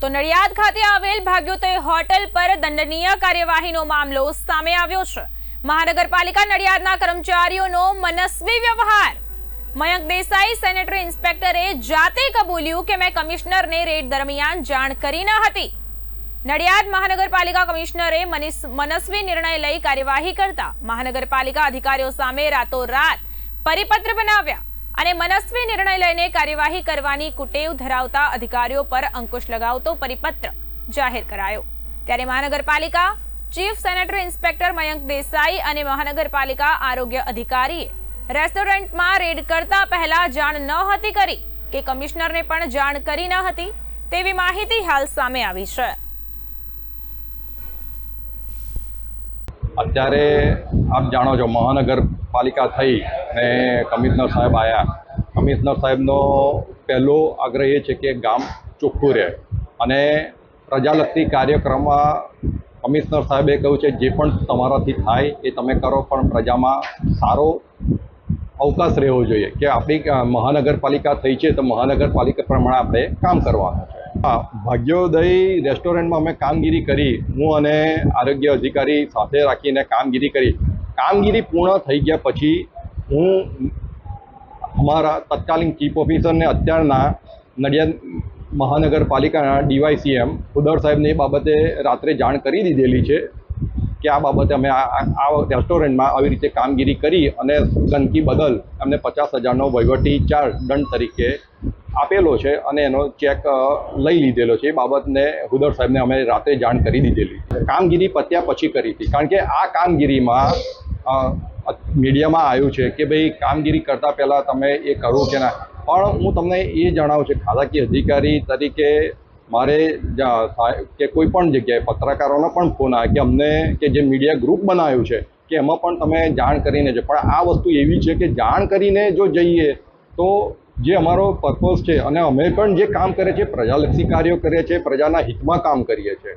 તો નડિયાદ ખાતે આવેલ ભાગ્યોદય હોટલ પર દંડનીય કાર્યવાહીનો મામલો સામે આવ્યો છે. મહાનગરપાલિકા નડિયાદના કર્મચારીઓનો મનસ્વી વ્યવહાર. મયંક દેસાઈ સેનેટરી ઇન્સ્પેક્ટરે જાતે કબૂલ્યું કે મેં કમિશનરને રેડ દરમિયાન જાણ કરી ન હતી. નડિયાદ મહાનગરપાલિકા કમિશનરે મનીસ- મનસ્વી નિર્ણય લઈ કાર્યવાહી કરતા મહાનગરપાલિકા અધિકારીઓ સામે રાતોરાત પરિપત્ર બનાવ્યા. અને મનસ્વી નિર્ણય લઈને કાર્યવાહી કરવાની કુટેવ ધરાવતા અધિકારીઓ પર અંકુશ લગાવતો પરિપત્ર જાહેર કરાયો. ત્યારે મહાનગરપાલિકા chief sanitary inspector Mayank Desai અને મહાનગરપાલિકા આરોગ્ય અધિકારીએ રેસ્ટોરન્ટમાં રેડ કરતા પહેલા જાણ ન હતી કરી કે કમિશનરને પણ જાણ કરી ન હતી તેવી માહિતી હાલ સામે આવી છે. અત્યારે આપ જાણો છો મહાનગરપાલિકા થઈ ને કમિશનર સાહેબ આવ્યા કમિશનર સાહેબનો પહેલો આગ્રહ એ છે કે ગામ ચોખ્ખું રહે. અને પ્રજાલક્ષી કાર્યક્રમમાં કમિશનર સાહેબે કહ્યું છે, જે પણ તમારાથી થાય એ તમે કરો, પણ પ્રજામાં સારો અવકાશ રહેવો જોઈએ. કે આપણી મહાનગરપાલિકા થઈ છે, તો મહાનગરપાલિકા પ્રમાણે આપણે કામ કરવાનું છે. હા, ભાગ્યોદય રેસ્ટોરન્ટમાં અમે કામગીરી કરી. હું અને આરોગ્ય અધિકારી સાથે રાખીને કામગીરી કરી. કામગીરી પૂર્ણ થઈ ગયા પછી હું અમારા તત્કાલીન ચીફ ઓફિસરને અત્યારના નડિયાદ મહાનગરપાલિકાના ડીવાયસીએમ ખુદર સાહેબને એ બાબતે રાત્રે જાણ કરી દીધેલી છે કે આ બાબતે અમે આ રેસ્ટોરન્ટમાં આવી રીતે કામગીરી કરી અને ગંદકી બદલ અમને પચાસ હજારનો વહીવટી ચાર્જ દંડ તરીકે આપેલો છે અને એનો ચેક લઈ લીધેલો છે. એ બાબતને હુદર સાહેબને અમે રાત્રે જાણ કરી દીધેલી. કામગીરી પત્યા પછી કરી હતી. કારણ કે આ કામગીરીમાં મીડિયામાં આવ્યું છે કે ભાઈ કામગીરી કરતાં પહેલાં તમે એ કરો કે ના? પણ હું તમને એ જણાવું છું ખાતાકીય અધિકારી તરીકે મારે કે કોઈ પણ જગ્યાએ પત્રકારોનો પણ ફોન આવે કે અમને, કે જે મીડિયા ગ્રુપ બનાવ્યું છે, કે એમાં પણ તમે જાણ કરીને જ. પણ આ વસ્તુ એવી છે કે જાણ કરીને જો જઈએ, તો જે અમારો પર્પઝ છે અને અમે પણ જે કામ કરે છે, પ્રજાલક્ષી કાર્યો કરીએ છીએ પ્રજાના હિતમાં કામ કરીએ છીએ